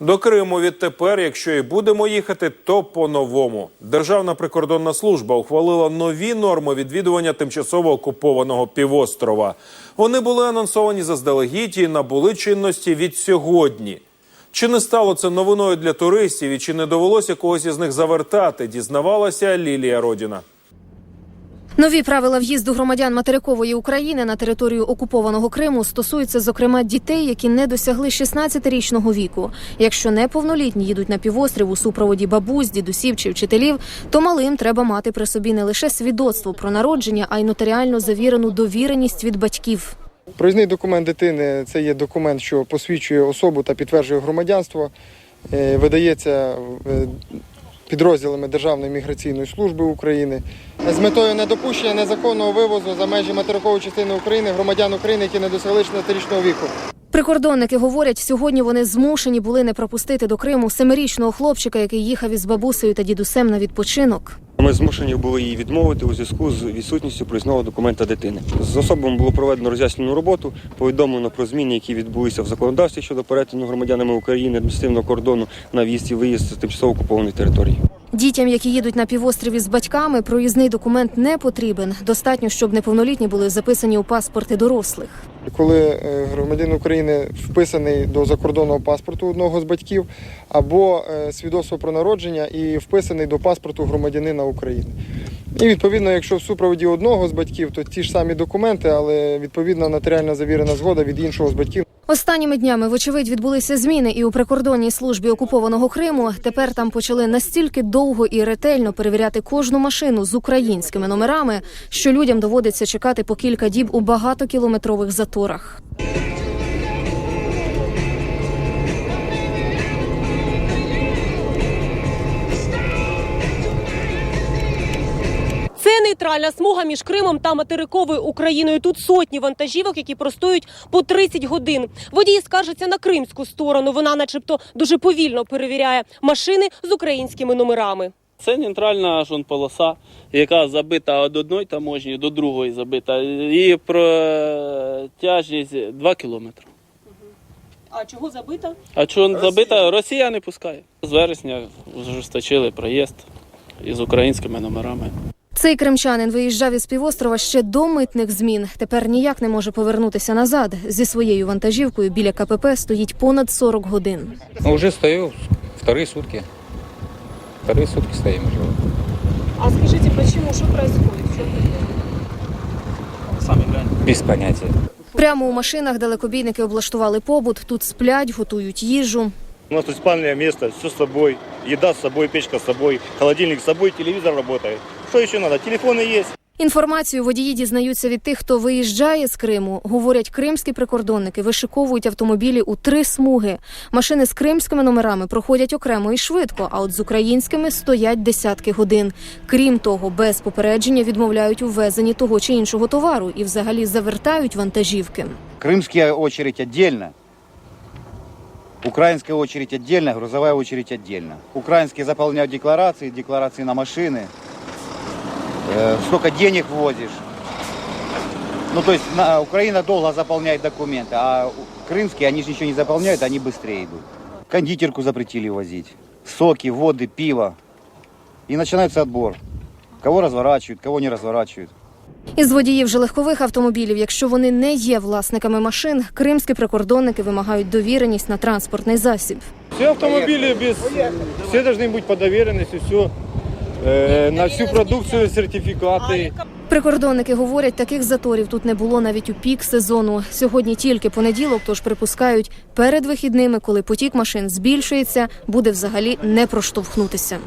До Криму відтепер, якщо і будемо їхати, то по-новому. Державна прикордонна служба ухвалила нові норми відвідування тимчасово окупованого півострова. Вони були анонсовані заздалегідь і набули чинності від сьогодні. Чи не стало це новиною для туристів і чи не довелося когось із них завертати? Дізнавалася Лілія Родіна. Нові правила в'їзду громадян материкової України на територію окупованого Криму стосуються зокрема дітей, які не досягли 16-річного віку. Якщо неповнолітні їдуть на півострів у супроводі бабусь, дідусів чи вчителів, то малим треба мати при собі не лише свідоцтво про народження, а й нотаріально завірену довіреність від батьків. Проїзний документ дитини це є документ, що посвідчує особу та підтверджує громадянство. Е, Видається е, підрозділами Державної міграційної служби України з метою недопущення незаконного вивозу за межі материкової частини України громадян України, які не досягли 16-річного віку. Прикордонники говорять, сьогодні вони змушені були не пропустити до Криму семирічного хлопчика, який їхав із бабусею та дідусем на відпочинок. Ми змушені були її відмовити у зв'язку з відсутністю проїзного документа дитини. З особами було проведено роз'яснену роботу, повідомлено про зміни, які відбулися в законодавстві щодо перетину громадянами України адміністративного кордону на в'їзд і виїзд з тимчасово окупованої території. Дітям, які їдуть на півострів із батьками, проїзний документ не потрібен. Достатньо, щоб неповнолітні були записані у паспорти дорослих. Коли е, громадянин України вписаний до закордонного паспорту одного з батьків, або е, свідоцтво про народження і вписаний до паспорту громадянина України. І відповідно, якщо в супроводі одного з батьків, то ті ж самі документи, але відповідно нотаріально завірена згода від іншого з батьків. Останніми днями, вочевидь, відбулися зміни і у прикордонній службі окупованого Криму. Тепер там почали настільки довго і ретельно перевіряти кожну машину з українськими номерами, що людям доводиться чекати по кілька діб у багатокілометрових заторах. Нейтральна смуга між Кримом та материковою Україною. Тут сотні вантажівок, які простоють по 30 годин. Водій скаржиться на кримську сторону. Вона, начебто, дуже повільно перевіряє машини з українськими номерами. Це нейтральна жон-полоса, яка забита від одної таможні до другої забита. Її протяжність 2 кілометри. А чого забита? А чого забита? Росія не пускає. З вересня ужесточили проїзд із українськими номерами. Цей кримчанин виїжджав із півострова ще до митних змін. Тепер ніяк не може повернутися назад. Зі своєю вантажівкою біля КПП стоїть понад 40 годин. Ну, уже стою вторые сутки. Вторые сутки стоим уже. А скажіть, чому що відбувається? Без понятия. Прямо у машинах далекобійники облаштували побут. Тут сплять, готують їжу. У нас тут спальное место, все с собой, еда с собой, печка с собой, холодильник с собой, телевизор работает. Что еще надо? Телефоны есть. Інформацію водії дізнаються від тих, хто виїжджає з Криму. Говорять, кримські прикордонники вишиковують автомобілі у три смуги. Машини з кримськими номерами проходять окремо і швидко, а от з українськими стоять десятки годин. Крім того, без попередження відмовляють у ввезенні того чи іншого товару і взагалі завертають вантажівки. Крымская очередь отдельно, украинская очередь отдельно, грузовая очередь отдельно. Украинские заполняют декларации, декларации на машины, Э, сколько денег ввозишь. Ну, то есть на- Украина долго заполняет документы, а у- крымские, они же ничего не заполняют, они быстрее идут. Кондитерку запретили возить, соки, воды, пиво. И начинается отбор. Кого разворачивают, кого не разворачивают. Із водіїв же легкових автомобілів, якщо вони не є власниками машин, кримські прикордонники вимагають довіреність на транспортний засіб. Всі автомобілі без всі повинні бути по довіреності, все е, на всю продукцію сертифікати. Прикордонники говорять, таких заторів тут не було навіть у пік сезону. Сьогодні тільки понеділок, тож припускають, перед вихідними, коли потік машин збільшується, буде взагалі не проштовхнутися.